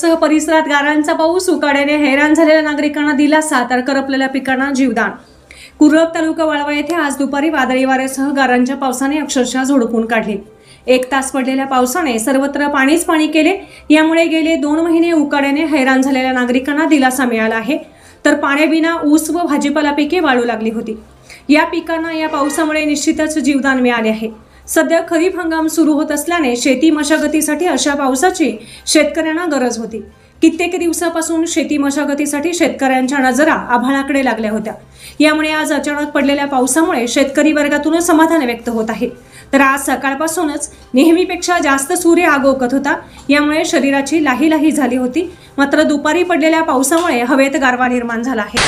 कुरबसह परिसरात गारांचा पाऊस उकाड्याने हैराण झालेल्या नागरिकांना दिलासा तर करपलेल्या पिकांना जीवदान. कुरब तालुका वाळवा येथे आज दुपारी वादळी वाऱ्यासह गारांच्या पावसाने अक्षरशः झोडपून काढले. एक तास पडलेल्या पावसाने सर्वत्र पाणीच पाणी केले. यामुळे गेले दोन महिने उकाड्याने हैराण झालेल्या नागरिकांना दिलासा मिळाला आहे. तर पाण्याविना ऊस व भाजीपाला पिके वाळू लागली होती. या पिकांना या पावसामुळे निश्चितच जीवदान मिळाले आहे. सध्या खरीप हंगाम सुरू होत असल्याने शेती मशागतीसाठी अशा पावसाची शेतकऱ्यांना गरज होती. कित्येक दिवसापासून शेती मशागतीसाठी शेतकऱ्यांच्या नजरा आभाळाकडे लागल्या होत्या. यामुळे आज अचानक पडलेल्या पावसामुळे शेतकरी वर्गातून समाधान व्यक्त होत आहे. तर आज सकाळपासूनच नेहमीपेक्षा जास्त सूर्य आगोकत होता. यामुळे शरीराची लाही लाही झाली होती. मात्र दुपारी पडलेल्या पावसामुळे हवेत गारवा निर्माण झाला आहे.